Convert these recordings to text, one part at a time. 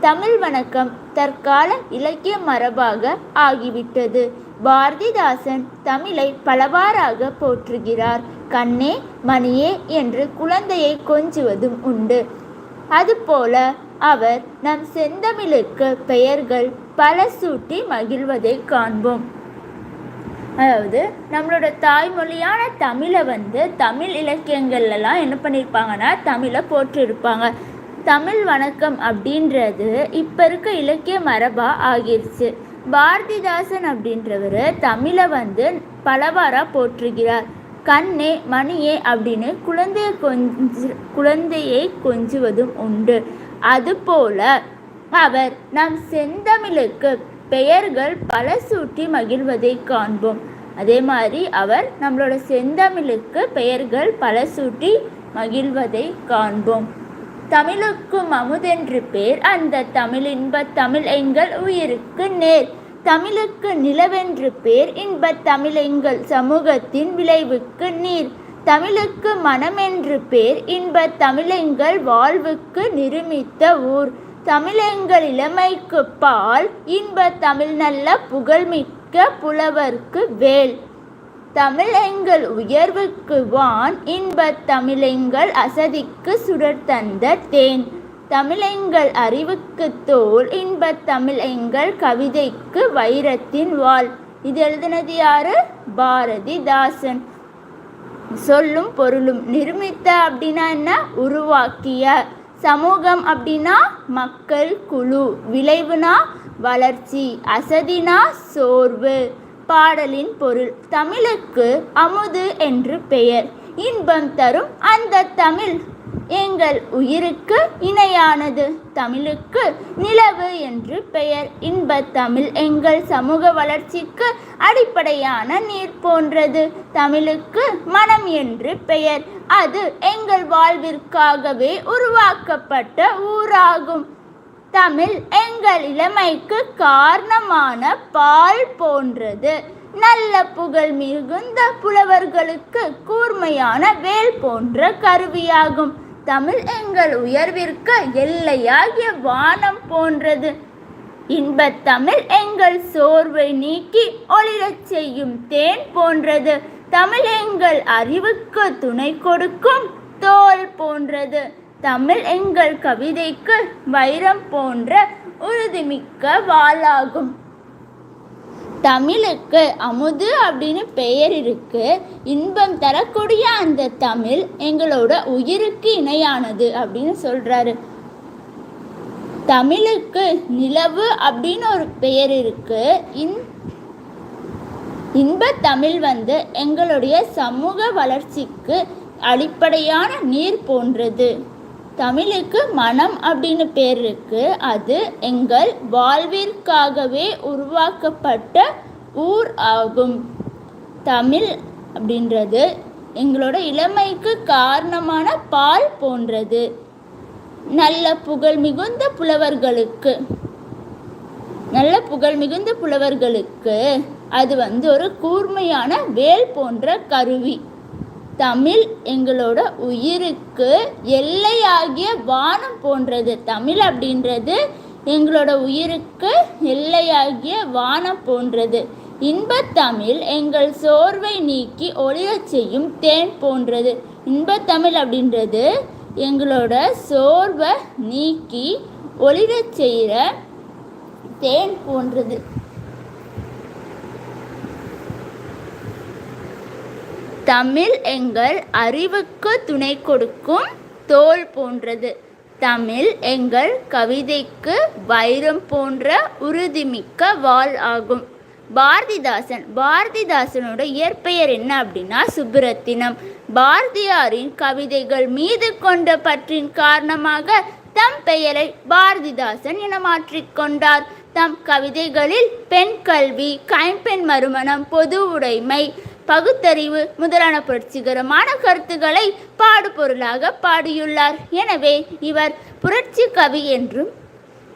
தமிழ் வணக்கம் தற்கால இலக்கிய மரபாக ஆகிவிட்டது. பாரதிதாசன் தமிழை பலவாறாக போற்றுகிறார். கண்ணே மணியே என்று குழந்தையை கொஞ்சுவதும் உண்டு. அதுபோல அவர் நம் செந்தமிழுக்கு பெயர்கள் பல சூட்டி மகிழ்வதை காண்போம். அதாவது நம்மளோட தாய்மொழியான தமிழை வந்து தமிழ் இலக்கியங்கள்லாம் என்ன பண்ணியிருப்பாங்கன்னா தமிழை போற்றிருப்பாங்க. தமிழ் வணக்கம் அப்படின்றது இப்போ இருக்க இலக்கிய மரபாக ஆகிருச்சு. பாரதிதாசன் அப்படின்றவர் தமிழை வந்து பலவாராக போற்றுகிறார். கண்ணே மணியே அப்படின்னு குழந்தையை கொஞ்சு குழந்தையை கொஞ்சுவதும் உண்டு. அதுபோல அவர் நம் செந்தமிழுக்கு பெயர்கள் பல சூட்டி மகிழ்வதை காண்போம். அதே மாதிரி அவர் நம்மளோட செந்தமிழுக்கு பெயர்கள் பல சூட்டி மகிழ்வதை காண்போம். தமிழுக்கும் அமுதென்று பேர். அந்த தமிழ் இன்ப தமிழ் எங்கள் உயிருக்கு நேர். தமிழுக்கு நிலவென்று பேர். இன்ப தமிழ் எங்கள் சமூகத்தின் விளைவுக்கு நீர். தமிழுக்கு மனமென்று பேர். இன்ப தமிழெங்கள் வாழ்வுக்கு நிருமித்த ஊர். தமிழெங்கள் இளமைக்கு பால். இன்ப தமிழ் நல்ல புகழ்மிக்க புலவர்க்கு வேல். தமிழ் எங்கள் உயர்வுக்கு வான் இன்பத் தமிழெங்கள் அசதிக்கு சுடர் தந்த தேன். தமிழெங்கள் அறிவுக்கு தோல் இன்பத் தமிழ் எங்கள் கவிதைக்கு வைரத்தின் வாள். இது எழுதினது யாரு? பாரதிதாசன். சொல்லும் பொருளும் நிர்மித்த அப்படின்னா என்ன? உருவாக்கிய. சமூகம் அப்படின்னா மக்கள் குழு விளைவுனா வளர்ச்சி அசதினா சோர்வு. பாடலின் பொருள் தமிழுக்கு அமுது என்று பெயர். இன்பம் தரும் அந்த தமிழ் எங்கள் உயிருக்கு இணையானது. தமிழுக்கு நிலவு என்று பெயர். இன்ப தமிழ் எங்கள் சமூக வளர்ச்சிக்கு அடிப்படையான நீர் போன்றது. தமிழுக்கு மனம் என்று பெயர். அது எங்கள் வாழ்விற்காகவே உருவாக்கப்பட்ட ஊராகும். தமிழ் எங்கள் இளமைக்கு காரணமான பால் போன்றது. நல்ல புகழ் மிகுந்த புலவர்களுக்கு கூர்மையான வேல் போன்ற கருவியாகும். தமிழ் எங்கள் உயர்விற்கு எல்லையாகிய வானம் போன்றது. இன்பத் தமிழ் எங்கள் சோர்வை நீக்கி ஒளிரச் செய்யும் தேன் போன்றது. தமிழ் எங்கள் அறிவுக்கு துணை கொடுக்கும் தோல் போன்றது. தமிழ் எங்கள் கவிதைக்கு வைரம் போன்ற உறுதிமிக்க வாளாகும். தமிழுக்கு அமுது அப்படின்னு பெயர் இருக்கு. இன்பம் தரக்கூடிய அந்த தமிழ் எங்களோட உயிருக்கு இணையானது அப்படின்னு சொல்றாரு. தமிழுக்கு நிலவு அப்படின்னு ஒரு பெயர் இருக்கு. இன் இன்ப தமிழ் வந்து எங்களுடைய சமூக வளர்ச்சிக்கு அடிப்படையான நீர் போன்றது. தமிழுக்கு மனம் அப்படின்னு பேர் இருக்கு. அது எங்கள் வாழ்விற்காகவே உருவாக்கப்பட்ட ஊர் ஆகும். தமிழ் அப்படின்றது எங்களோட இளமைக்கு காரணமான பால் போன்றது. நல்ல புகழ் மிகுந்த புலவர்களுக்கு நல்ல புகழ் மிகுந்த புலவர்களுக்கு அது வந்து ஒரு கூர்மையான வேல் போன்ற கருவி. தமிழ் எங்களோட உயிருக்கு எல்லையாகிய வானம் போன்றது. தமிழ் அப்படின்றது எங்களோட உயிருக்கு எல்லையாகிய வானம் போன்றது. இன்பத்தமிழ் எங்கள் சோர்வை நீக்கி ஒளிரச் செய்யும் தேன் போன்றது. இன்பத்தமிழ் அப்படின்றது எங்களோட சோர்வை நீக்கி ஒளிரச் செய்கிற தேன் போன்றது. தமிழ் எங்கள் அறிவுக்கு துணை கொடுக்கும் தோல் போன்றது. தமிழ் எங்கள் கவிதைக்கு வைரம் போன்ற உறுதிமிக்க வாள் ஆகும். பாரதிதாசன் பாரதிதாசனோட இயற்பெயர் என்ன அப்படின்னா சுப்புரத்தினம். பாரதியாரின் கவிதைகள் மீது கொண்ட பற்றின் காரணமாக தம் பெயரை பாரதிதாசன் என மாற்றிக்கொண்டார் தம் கவிதைகளில் பெண் கல்வி கைம்பெண் மறுமணம் பொது உடைமை பகுத்தறிவு முதலான புரட்சிகரமான கருத்துக்களை பாடுபொருளாக பாடியுள்ளார். எனவே இவர் புரட்சி கவி என்றும்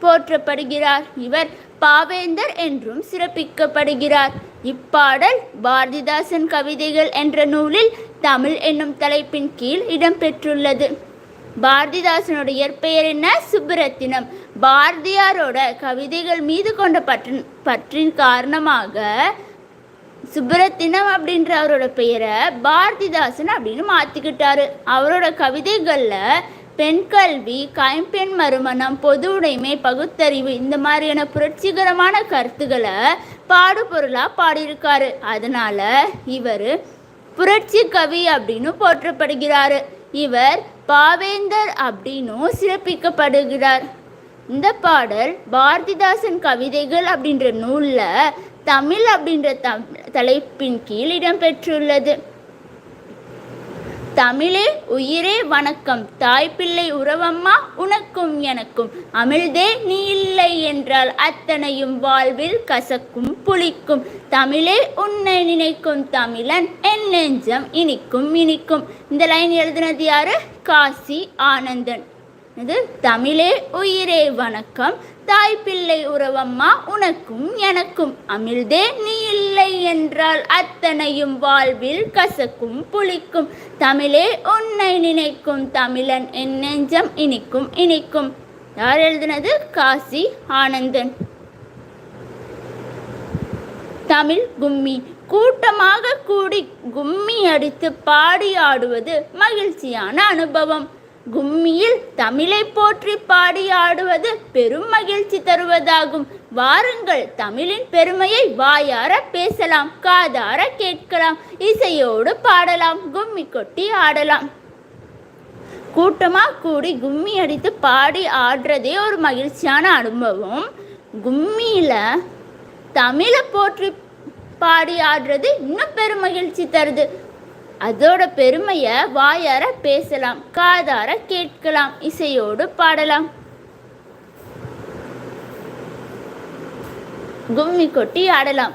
போற்றப்படுகிறார். இவர் பாவேந்தர் என்றும் சிறப்பிக்கப்படுகிறார். இப்பாடல் பாரதிதாசன் கவிதைகள் என்ற நூலில் தமிழ் என்னும் தலைப்பின் கீழ் இடம்பெற்றுள்ளது. பாரதிதாசனோட இயற்பெயர் என்ன? சுப்புரத்தினம். பாரதியாரோட கவிதைகள் மீது கொண்ட பற்றின் பற்றின் காரணமாக சுப்பிரத்தினம் அப்படின்ற அவரோட பெயரை பாரதிதாசன் அப்படின்னு மாற்றிக்கிட்டாரு அவரோட கவிதைகளில் பெண் கல்வி கைம்பெண் மறுமணம் பொது உடைமை பகுத்தறிவு இந்த மாதிரியான புரட்சிகரமான கருத்துக்களை பாடுபொருளாக பாடியிருக்காரு. அதனால இவர் புரட்சி கவி அப்படின்னு போற்றப்படுகிறார். இவர் பாவேந்தர் அப்படின்னும் சிறப்பிக்கப்படுகிறார். இந்த பாடல் பாரதிதாசன் கவிதைகள் அப்படின்ற நூலில் தமிழ் அப்படின்ற தம் தலைப்பின் கீழ் இடம்பெற்றுள்ளது. தமிழே உயிரே வணக்கம். தாய்ப்பிள்ளை உறவம்மா உனக்கும் எனக்கும். அமிழ்தே நீ இல்லை என்றால் அத்தனையும் வாழ்வில் கசக்கும் புளிக்கும். தமிழே உன்னை நினைக்கும் தமிழன் என் நெஞ்சம் இனிக்கும் இனிக்கும். இந்த லைன் எழுதினது யாரு? காசி ஆனந்தன். இது தமிழே உயிரே வணக்கம். தாய் பிள்ளை உறவம்மா உனக்கும் எனக்கும் அமிழ்தே நீ இல்லை என்றால் அத்தனையும் வாழ்வில் கசக்கும் புளிக்கும். தமிழே உன்னை நினைக்கும் தமிழன் என் நெஞ்சம் இனிக்கும் இனிக்கும். யார் எழுதினது? காசி ஆனந்தன். தமிழ் கும்மி கூட்டமாக கூடி கும்மி அடித்து பாடி ஆடுவது மகிழ்ச்சியான அனுபவம். கும்மியில் தமிழை போற்றி பாடி ஆடுவது பெரும் மகிழ்ச்சி தருவதாகும். வாருங்கள் தமிழின் பெருமையை வாயார பேசலாம் காதார கேட்கலாம் இசையோடு பாடலாம் கும்மி கொட்டி ஆடலாம். கூட்டமாக கூடி கும்மி அடித்து பாடி ஆடுறதே ஒரு மகிழ்ச்சியான அனுபவம். கும்மியில் தமிழை போற்றி பாடி ஆடுறது இன்னும் பெரும் மகிழ்ச்சி தருது. அதோட பெருமைய வாயார பேசலாம் காதார கேட்கலாம் இசையோடு பாடலாம். கும்மி கொட்டி ஆடலாம்.